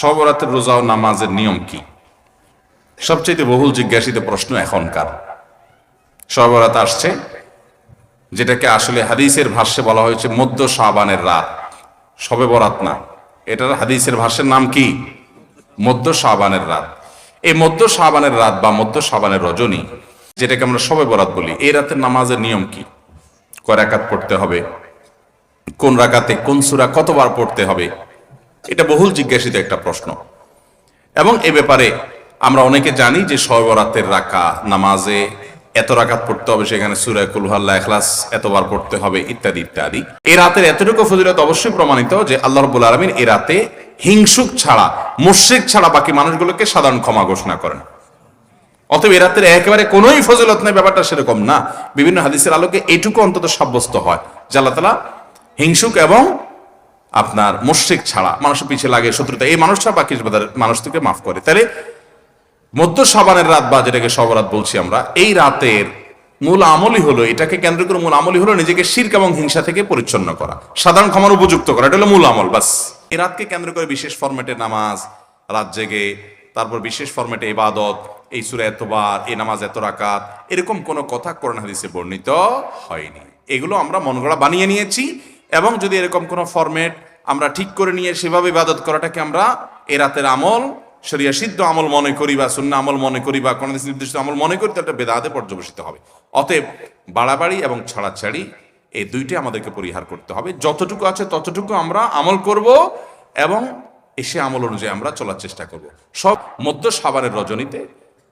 সবরাতের রোজা ও নামাজের নিয়ম কি? সবচেয়ে বহুল জিজ্ঞাসিত প্রশ্ন এখনকার। সবরাত আসছে, যেটাকে আসলে হাদিসের ভাষ্যে বলা হয়েছে মধ্য শাবানের রাত। সবে বরাত না। এটার হাদিসের ভাষ্যের নাম কি? মধ্য শাবানের রাত। এই মধ্য শাবানের রাত বা মধ্য শাবানের রজনী, যেটাকে আমরা সবে বরাত বলি, এই রাতের নামাজের নিয়ম কি? কয় রাকাত পড়তে হবে? কোন রাকাতে কোন সুরা কতবার পড়তে হবে? এটা বহুল জিজ্ঞাসিত একটা প্রশ্ন। এবং এ ব্যাপারে আমরা অনেকে জানি যে সর্বরাতের রাকা নামাজে এত রাকাত পড়তে হবে সেখানে সুরায় কুলহাল্লা এখলাস এতবার পড়তে হবে, ইত্যাদি ইত্যাদি। এই রাতের এতটুকু ফজিলত অবশ্যই প্রমাণিত যে আল্লাহ রব্বুল আলমিন এ রাতে হিংসুক ছাড়া, মুশ্রিক ছাড়া বাকি মানুষগুলোকে সাধারণ ক্ষমা ঘোষণা করেন। অতএব এ রাতের একেবারে কোনোই ফজিলত নেই, ব্যাপারটা সেরকম না। বিভিন্ন হাদিসের আলোকে এটুকু অন্তত সাব্যস্ত হয় যে আল্লাহ তালা হিংসুক এবং আপনার মুশ্রিক ছাড়া মানুষের পিছিয়ে লাগে, শত্রুতা, এই মানুষটা বাকি মানুষ থেকে মাফ করে। তাহলে মধ্য সাবানের রাত বা যেটাকে সবরাত বলছি আমরা, এই রাতের মূল আমলই হলো, এটাকে কেন্দ্র করে মূল আমলই হলো নিজেকে শির্ক এবং হিংসা থেকে পরিচ্ছন্ন করা, সাধারণ ক্ষমার উপযুক্ত করা, এটা হলো মূল আমল, বাস। এই রাতকে কেন্দ্র করে বিশেষ ফরম্যাটে নামাজ, রাত জেগে, তারপর বিশেষ ফরম্যাটে ইবাদত, এই সুরে এতবার, এই নামাজ এত রাকাত, এরকম কোনো কথা কোরআন হাদিসে বর্ণিত হয়নি। এগুলো আমরা মনগড়া বানিয়ে নিয়েছি। এবং যদি এরকম কোনো ফরম্যাট আমরা ঠিক করে নিয়ে সেভাবে ইবাদত করাটাকে আমরা এ রাতের আমল, শরিয়া সিদ্ধ আমল মনে করি বা শূন্য আমল মনে করি বা কোনো নির্দিষ্ট আমল মনে করি তাহলে বেদাতে পর্যবেসিত হবে। অতএব বাড়াবাড়ি এবং ছাড়াছাড়ি এই দুইটি আমাদেরকে পরিহার করতে হবে। যতটুকু আছে ততটুকু আমরা আমল করব এবং এসে আমল অনুযায়ী আমরা চলার চেষ্টা করব। সব মধ্য সাবানের রজনীতে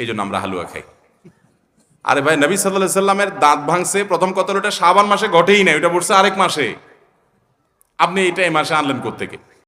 এই জন্য আমরা হালুয়া খাই। আরে ভাই, নবী সাল্লাহ সাল্লামের দাঁত ভাঙছে, প্রথম কথা ওটা সাবান মাসে ঘটেই নাই, ওটা পড়ছে আরেক মাসে। আপনি এটা এই মাসে আনলেন কোথেকে